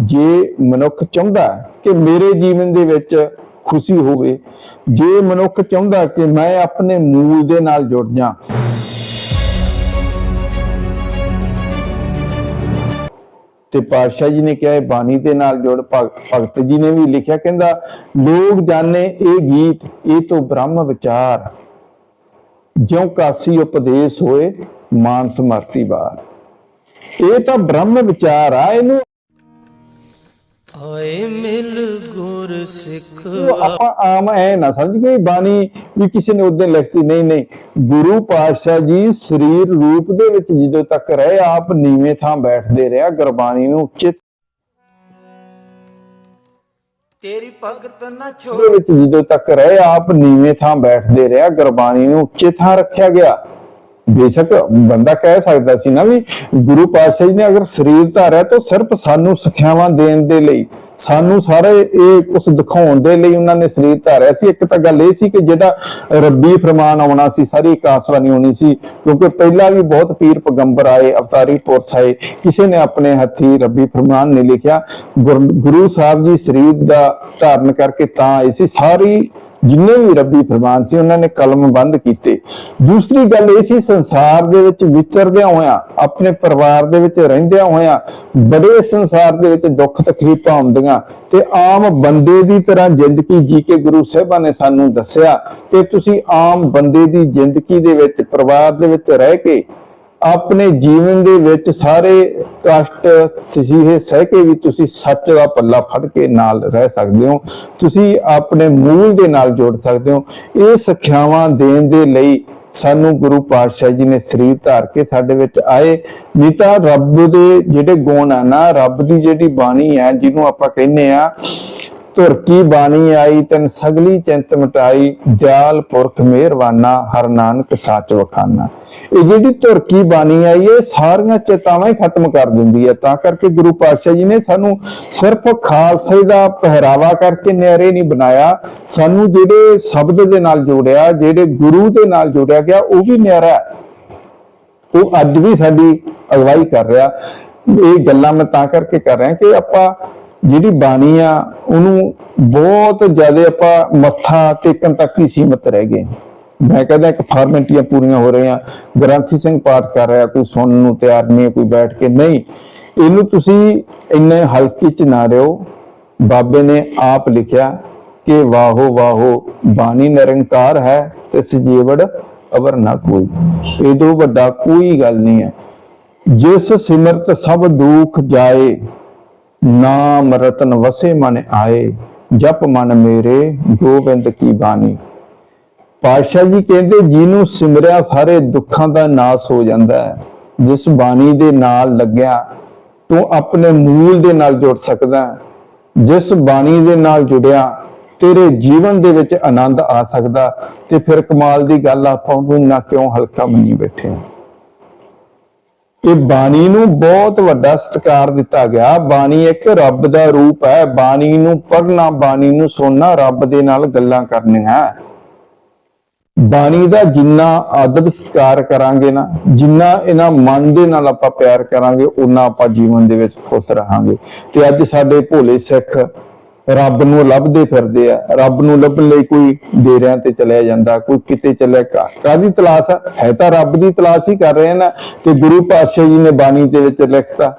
ਜੇ ਮਨੁੱਖ ਚਾਹੁੰਦਾ ਕਿ ਮੇਰੇ ਜੀਵਨ ਦੇ ਵਿੱਚ ਖੁਸ਼ੀ ਹੋਵੇ, ਜੇ ਮਨੁੱਖ ਚਾਹੁੰਦਾ ਕਿ ਮੈਂ ਆਪਣੇ ਮੂਲ ਦੇ ਨਾਲ ਜੁੜ ਜਾ ਤੇ ਪਾਤਸ਼ਾਹ ਜੀ ਨੇ ਕਿਹਾ, ਇਹ ਬਾਣੀ ਦੇ ਨਾਲ ਜੁੜ, ਭਗ- ਭਗਤ ਜੀ ਨੇ ਵੀ ਲਿਖਿਆ, ਕਹਿੰਦਾ, ਲੋਕ ਜਾਣੇ ਇਹ ਗੀਤ, ਇਹ ਤੋਂ ਬ੍ਰਹਮ ਵਿਚਾਰ। ਜਿਉ ਕਾਸੀ ਉਪਦੇਸ਼ ਹੋਏ ਮਾਨ ਸਮਰਤੀ ਬਾਰ ਇਹ ਤਾਂ ਬ੍ਰਹਮ ਵਿਚਾਰ ਆ, ਇਹਨੂੰ ਆਏ ਮਿਲ ਗੁਰ ਸਿੱਖ ਆਪਾਂ ਆਮ ਐ ਨਾ ਸਮਝ ਕੇ ਬਾਣੀ ਵੀ ਕਿਸੇ ਨੇ ਉਦੋਂ ਲਿਖਤੀ ਨਹੀਂ ਨਹੀਂ। ਗੁਰੂ ਪਾਤਸ਼ਾਹ ਜੀ ਸਰੀਰ ਰੂਪ ਦੇ ਵਿੱਚ ਜਦੋਂ ਤੱਕ ਰਹੇ ਆਪ ਨੀਵੇਂ ਥਾਂ ਬੈਠਦੇ ਰਿਹਾ ਗੁਰਬਾਣੀ ਨੂੰ ਉੱਚੇ ਤੇਰੀ ਭਗਤ ਨਾ ਛੋੜ ਦੇ ਵਿੱਚ ਜਦੋਂ ਤੱਕ ਰਹੇ ਆਪ ਨੀਵੇਂ ਥਾਂ ਬੈਠਦੇ ਰਿਹਾ ਗੁਰਬਾਣੀ ਨੂੰ ਉੱਚੇ ਥਾਂ ਰੱਖਿਆ ਗਿਆ। ਬੇਸ਼ੱਕ ਬੰਦਾ ਕਹਿ ਸਕਦਾ ਸੀ ਨਾ ਵੀ ਗੁਰੂ ਪਾਤਸ਼ਾਹ ਜੀ ਨੇ ਅਗਰ ਸਰੀਰ ਧਾਰਿਆ ਤਾਂ ਸਿਰਫ ਸਾਨੂੰ ਸਿੱਖਿਆਵਾਂ ਦੇਣ ਦੇ ਲਈ, ਸਾਨੂੰ ਸਾਰੇ ਇਹ ਕੁਝ ਦਿਖਾਉਣ ਦੇ ਲਈ ਉਹਨਾਂ ਨੇ ਸਰੀਰ ਧਾਰਿਆ ਸੀ। ਇੱਕ ਤਾਂ ਗੱਲ ਇਹ ਸੀ ਕਿ ਜਿਹੜਾ ਰੱਬੀ ਫਰਮਾਨ ਆਉਣਾ ਸੀ, ਸਾਰੀ ਕਾਸਵਾਨੀ ਹੋਣੀ ਸੀ, ਕਿਉਂਕਿ ਪਹਿਲਾਂ ਵੀ ਬਹੁਤ ਪੀਰ ਪੈਗੰਬਰ ਆਏ, ਅਵਤਾਰੀ ਪੁਰਸ਼ ਆਏ, ਕਿਸੇ ਨੇ ਆਪਣੇ ਹੱਥੀ ਰੱਬੀ ਫਰਮਾਨ ਨਹੀਂ ਲਿਖਿਆ। ਗੁਰ- ਗੁਰੂ ਸਾਹਿਬ ਜੀ ਸਰੀਰ ਦਾ ਧਾਰਨ ਕਰਕੇ ਤਾਂ ਆਏ ਸੀ, ਸਾਰੀ ਜਿੰਨੇ ਵੀ ਰੱਬੀ ਫਰਮਾਨ ਸੀ, ਉਹਨਾਂ ਨੇ ਕਲਮ ਬੰਦ ਕੀਤੇ। ਦੂਸਰੀ ਗੱਲ ਇਹ ਸੀ, ਸੰਸਾਰ ਦੇ ਵਿੱਚ ਵਿਚਰਦਿਆਂ ਹੋਇਆਂ, ਆਪਣੇ ਪਰਿਵਾਰ ਦੇ ਵਿੱਚ ਰਹਿੰਦਿਆਂ ਹੋਇਆਂ, ਬੜੇ ਸੰਸਾਰ ਦੇ ਵਿੱਚ ਦੁੱਖ ਤਕਲੀਫਾਂ ਆਉਂਦੀਆਂ ਤੇ ਆਮ ਬੰਦੇ ਦੀ ਤਰ੍ਹਾਂ ਜ਼ਿੰਦਗੀ ਜੀ ਕੇ ਗੁਰੂ ਸਾਹਿਬਾਨ ਨੇ ਸਾਨੂੰ ਦੱਸਿਆ ਕਿ ਤੁਸੀਂ ਆਮ ਬੰਦੇ ਦੀ ਜ਼ਿੰਦਗੀ ਦੇ ਵਿੱਚ, ਪਰਿਵਾਰ ਦੇ ਵਿੱਚ ਰਹਿ ਕੇ ਆਪਣੇ ਜੀਵਨ ਦੇ ਵਿੱਚ ਸਾਰੇ ਕਸ਼ਟ ਸਹੀਹੇ ਸਹਿ ਕੇ ਵੀ ਤੁਸੀਂ ਸੱਚ ਦਾ ਪੱਲਾ ਫੜ ਕੇ ਨਾਲ ਰਹਿ ਸਕਦੇ ਹੋ। ਤੁਸੀਂ ਆਪਣੇ ਮੂਲ ਦੇ ਨਾਲ ਜੁੜ ਸਕਦੇ ਹੋ। ਇਹ ਸਿੱਖਿਆਵਾਂ ਦੇਣ ਦੇ ਲਈ ਸਾਨੂੰ ਗੁਰੂ ਪਾਤਸ਼ਾਹ ਜੀ ਨੇ ਸਰੀਰ ਧਾਰ ਕੇ ਸਾਡੇ ਵਿੱਚ ਆਏ। ਨਹੀਂ ਤਾਂ ਰੱਬ ਦੇ ਜਿਹੜੇ ਗੁਣ ਆ ਨਾ, ਰੱਬ ਦੀ ਜਿਹੜੀ ਬਾਣੀ ਹੈ ਜਿਹਨੂੰ ਆਪਾਂ ਕਹਿੰਦੇ ਆ ਧੁਰ ਕੀ ਬਾਣੀ ਆਈ, ਤਨ ਸਗਲੀ ਚਿੰਤ ਮਟਾਈ ਦਿਆਲ ਪੁਰਖ ਮਿਹਰਵਾਨਾ ਹਰ ਨਾਨਕ ਸਾਚ ਵਖਾਨਾ। ਇਹ ਜਿਹੜੀ ਧੁਰ ਕੀ ਬਾਣੀ ਆਈ, ਇਹ ਸਾਰੀਆਂ ਚੇਤਾਵਾਂ ਹੀ ਖਤਮ ਕਰ ਦਿੰਦੀ ਹੈ। ਤਾਂ ਕਰਕੇ ਗੁਰੂ ਪਾਤਸ਼ਾਹ ਜੀ ਨੇ ਸਾਨੂੰ ਸਿਰਫ ਖਾਲਸੇ ਦਾ ਪਹਿਰਾਵਾ ਕਰਕੇ ਨਿਆਰੇ ਨਹੀਂ ਬਣਾਇਆ। ਸਾਨੂੰ ਜਿਹੜੇ ਸ਼ਬਦ ਦੇ ਨਾਲ ਜੋੜਿਆ, ਜਿਹੜੇ ਗੁਰੂ ਦੇ ਨਾਲ ਜੋੜਿਆ ਗਿਆ, ਉਹ ਵੀ ਨਿਆਰਾ ਉਹ ਅੱਜ ਵੀ ਸਾਡੀ ਅਗਵਾਈ ਕਰ ਰਿਹਾ। ਇਹ ਗੱਲਾਂ ਮੈਂ ਤਾਂ ਕਰਕੇ ਕਰ ਰਿਹਾ ਕਿ ਆਪਾਂ ਜਿਹੜੀ ਬਾਣੀ ਆ, ਉਹਨੂੰ ਬਹੁਤ ਜ਼ਿਆਦਾ ਆਪਾਂ ਮੱਥਾ ਟੇਕਣ ਤੱਕ ਹੀ ਸੀਮਤ ਰਹਿ ਗਏ ਮੈਂ ਕਹਿੰਦਾ ਕਿ ਫਾਰਮੈਲਿਟੀਆਂ ਪੂਰੀਆਂ ਹੋ ਰਹੀਆਂ। ਗ੍ਰੰਥੀ ਸਿੰਘ ਪਾਠ ਕਰ ਰਿਹਾ, ਕੋਈ ਸੁਣਨ ਨੂੰ ਤਿਆਰ ਨਹੀਂ ਕੋਈ ਬੈਠ ਕੇ ਨਹੀਂ। ਇਹਨੂੰ ਤੁਸੀਂ ਇੰਨੇ ਹਲਕੇ ਚ ਨਾ ਰਿਓ ਬਾਬੇ ਨੇ ਆਪ ਲਿਖਿਆ ਕਿ ਵਾਹੋ ਵਾਹੋ, ਬਾਣੀ ਨਿਰੰਕਾਰ ਹੈ ਤੇ ਸਜੀਵੜ ਅਵਰ ਨਾ ਕੋਈ। ਇਹ ਤੋਂ ਵੱਡਾ ਕੋਈ ਗੱਲ ਨਹੀਂ ਹੈ। ਜਿਸ ਸਿਮਰਤ ਸਭ ਦੁਖ ਜਾਏ ਨਾਮ ਰਤਨ ਵਸੇ ਮਨ ਆਏ, ਜਪ ਮਨ ਮੇਰੇ ਗੋਬਿੰਦ ਕੀ ਬਾਣੀ। ਪਾਤਸ਼ਾਹ ਜੀ ਕਹਿੰਦੇ, ਜਿਹਨੂੰ ਸਿਮਰਿਆ ਸਾਰੇ ਦੁੱਖਾਂ ਦਾ ਨਾਸ ਹੋ ਜਾਂਦਾ ਹੈ। ਜਿਸ ਬਾਣੀ ਦੇ ਨਾਲ ਲੱਗਿਆ, ਤੂੰ ਆਪਣੇ ਮੂਲ ਦੇ ਨਾਲ ਜੁੜ ਸਕਦਾ ਜਿਸ ਬਾਣੀ ਦੇ ਨਾਲ ਜੁੜਿਆ, ਤੇਰੇ ਜੀਵਨ ਦੇ ਵਿੱਚ ਆਨੰਦ ਆ ਸਕਦਾ ਤੇ ਫਿਰ ਕਮਾਲ ਦੀ ਗੱਲ ਆਪਾਂ ਉਹਨੂੰ ਨਾ ਕਿਉਂ ਹਲਕਾ ਮੰਨੀ ਬੈਠੇ ਇਹ ਬਾਣੀ ਨੂੰ ਬਹੁਤ ਵੱਡਾ ਸਤਿਕਾਰ ਦਿੱਤਾ ਗਿਆ। ਬਾਣੀ ਇੱਕ ਰੱਬ ਦਾ ਰੂਪ ਹੈ। ਬਾਣੀ ਨੂੰ ਪੜ੍ਹਨਾ, ਬਾਣੀ ਨੂੰ ਸੁਣਨਾ ਰੱਬ ਦੇ ਨਾਲ ਗੱਲਾਂ ਕਰਨੀਆਂ। ਬਾਣੀ ਦਾ ਜਿੰਨਾ ਆਦਬ ਸਤਿਕਾਰ ਕਰਾਂਗੇ ਨਾ, ਜਿੰਨਾ ਇਹਨਾਂ ਮਨ ਦੇ ਨਾਲ ਆਪਾਂ ਪਿਆਰ ਕਰਾਂਗੇ ਉਨਾ ਆਪਾਂ ਜੀਵਨ ਦੇ ਵਿੱਚ ਖੁਸ਼ ਰਹਾਂਗੇ। ਤੇ ਅੱਜ ਸਾਡੇ ਭੋਲੇ ਸਿੱਖ ਰੱਬ ਨੂੰ ਲੱਭਦੇ ਫਿਰਦੇ ਆ, ਰੱਬ ਨੂੰ ਲੱਭਣ ਲਈ ਕੋਈ ਡੇਰਿਆਂ ਤੇ ਚਲਿਆ ਜਾਂਦਾ, ਕੋਈ ਕਿਤੇ ਚਲਿਆ ਕਾ- ਕਾਹਦੀ ਤਲਾਸ਼ ਆ? ਹੈ ਤਾਂ ਰੱਬ ਦੀ ਤਲਾਸ਼ ਹੀ ਕਰ ਰਹੇ ਨਾ ਤੇ ਗੁਰੂ ਪਾਤਸ਼ਾਹ ਜੀ ਨੇ ਬਾਣੀ ਦੇ ਵਿੱਚ ਲਿਖਤਾ